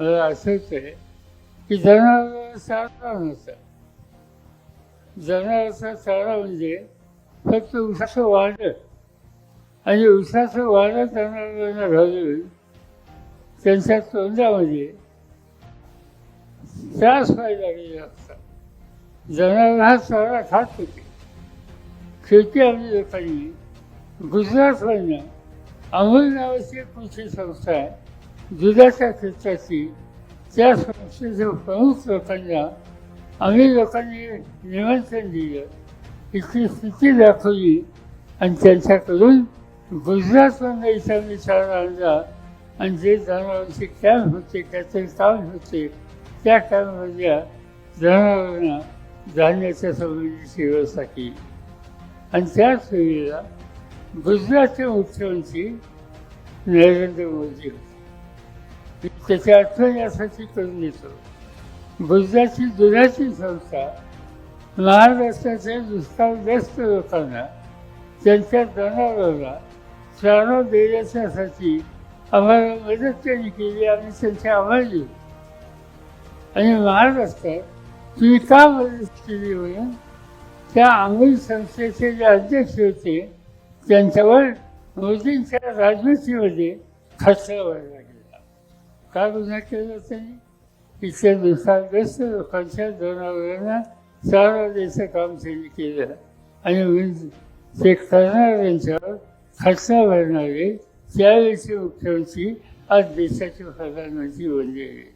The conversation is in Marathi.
असंच आहे की जनावर चारा नसतं जनावरचा चारा म्हणजे फक्त उसाचं वाढ आणि उसाचं वाढ जनावरांना घालून त्यांच्या तोंडामध्ये त्रास व्हायला लागलेला असतात. जनावर हा चारा खात होते. शेती आम्ही लोकांनी गुजरातमधनं अमूल नावाची एक कृषी संस्था आहे. दुधाच्या क्षेत्राची त्या संस्थेच्या प्रमुख लोकांना आम्ही लोकांनी निमंत्रण दिलं. इथली स्थिती दाखवली आणि त्यांच्याकडून गुजरातमधनं इथं आम्ही चारा आणला. आणि जे जनावरांचे कॅम्प होते त्याचे काम होते त्या कॅम्पमधल्या जनावरांना धान्याच्या संबंधीची व्यवस्था केली. आणि त्याच वेळेला गुजरातचे मुख्यमंत्री नरेंद्र मोदी होते. त्याची अर्थ यासाठी करून येतो बुद्धाची दुधाची संस्था महाराष्ट्राच्या दुष्काळग्रस्त लोकांना त्यांच्या जनावरांना चारा देण्याच्यासाठी आम्हाला मदत त्यांनी केली आम्ही त्यांच्या आभार आणि महाराष्ट्रात तुम्ही का मदत केली म्हणून त्या अंमल संस्थेचे जे अध्यक्ष होते त्यांच्यावर मोदींच्या राजनीतीमध्ये खर्च व्हायला गेला का गुन्हा केला त्यांनी इथे दुष्काळग्रस्त लोकांच्या जनावरांना चारा द्यायचं काम त्यांनी केलं. आणि ते करणाऱ्यांच्यावर खर्चा भरणारे त्यावेळेचे मुख्यमंत्री आज देशाचे प्रधानमंत्री बनले.